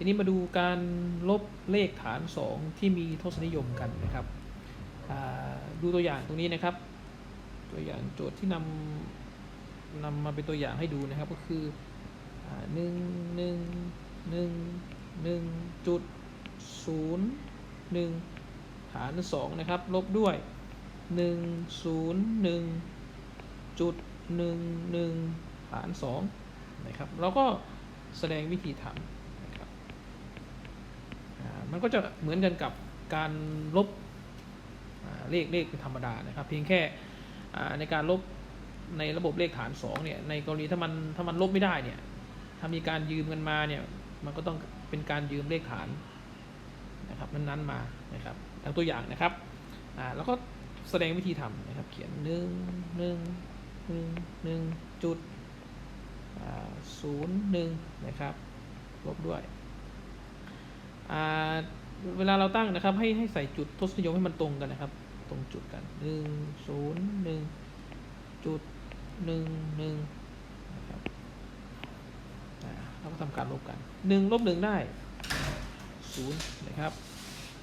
ทีนี้มาดูการลบเลขฐาน 2 ที่มีทศนิยมกันนะครับดูตัวอย่างตรงนี้นะครับ ตัวอย่างโจทย์ที่นำนำมาเป็นตัวอย่างให้ดูนะครับก็คือหนึ่งหนึ่งหนึ่งหนึ่งจุดศูนย์หนึ่งฐานสองนะครับ ลบด้วยหนึ่งศูนย์หนึ่งจุดหนึ่งหนึ่งฐานสองนะครับเราก็แสดงวิธีทำ มันก็จะเหมือนกันกับการลบเลขเลขเป็นธรรมดานะครับ เพียงแค่ในการลบในระบบเลขฐาน2เนี่ยในกรณีถ้ามันถ้ามันลบไม่ได้เนี่ยถ้ามีการยืมกันมาเนี่ยมันก็ต้องเป็นการยืมเลขฐานนะครับนั้นๆมานะครับดังตัวอย่างนะครับอ่าแล้วก็แสดงวิธีทำนะครับ เขียนหนึ่งหนึ่งหนึ่งหนึ่งจุดศูนย์หนึ่งนะครับลบด้วย เวลาเราตั้งนะครับ ให้ให้ใส่จุดทศนิยมให้มันตรงกันนะครับ ตรงจุดกันหนึ่งศูนย์หนึ่งจุดหนึ่งหนึ่งนะครับเราก็ทำการลบกันหนึ่งลบหนึ่งได้ศูนย์นะครับ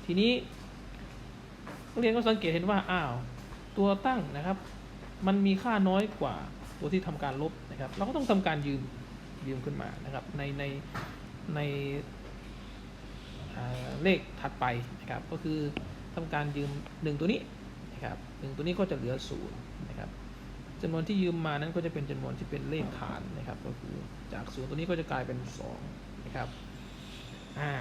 ทีนี้นักเรียนก็สังเกตเห็นว่าอ้าวตัวตั้งนะครับ มันมีค่าน้อยกว่าตัวที่ทำการลบนะครับ เราก็ต้องทำการยืมยืมขึ้นมานะครับ ในในใน เลขถัดไปนะครับก็คือทำการยืมหนึ่งตัวนี้นะครับหนึ่งตัวนี้ก็จะเหลือศูนย์นะครับจำนวนที่ยืมมานั้นก็จะเป็นจำนวนที่เป็นเลขฐานนะครับ ก็คือจากศูนย์ตัวนี้ก็จะกลายเป็น2นะครับอ่า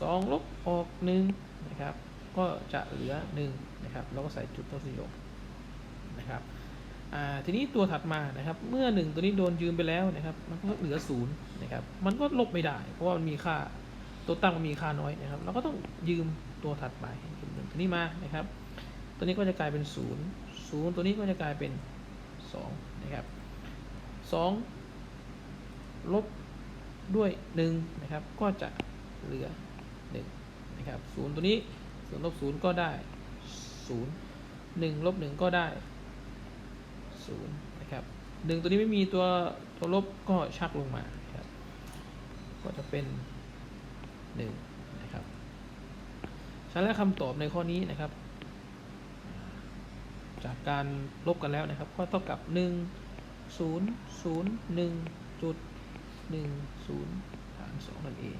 สองลบออก1นะครับก็จะเหลือ1นะครับเราก็ใส่จุดทศนิยมนะครับอ่าทีนี้ตัวถัดมานะครับเมื่อ 1 ตัวนี้โดนยืมไปแล้วนะครับมันก็เหลือ0นะครับมันก็ลบไม่ได้ เพราะว่ามันมีค่า ตัวตั้งมันมีค่าน้อยนะครับ เราก็ต้องยืมตัวถัดไปยืมหนึ่งตัวนี้มานะครับ ตัวนี้ก็จะกลายเป็น 0 0 ตัวนี้ก็จะกลายเป็น 2 นะครับ2ลบด้วย1นะครับ ก็จะเหลือ1นะครับ0ตัวนี้0ลบ0ก็ได้ 0 1ลบ1ก็ได้0นะครับ1ตัวนี้ไม่มีตัวตัวลบก็ชักลงมาครับก็จะเป็น หนึ่งนะครับฉะนั้นคำตอบในข้อนี้นะครับ จากการลบกันแล้วนะครับ ก็เท่ากับ 1 0 0 1 1 0 3 2นั่นเอง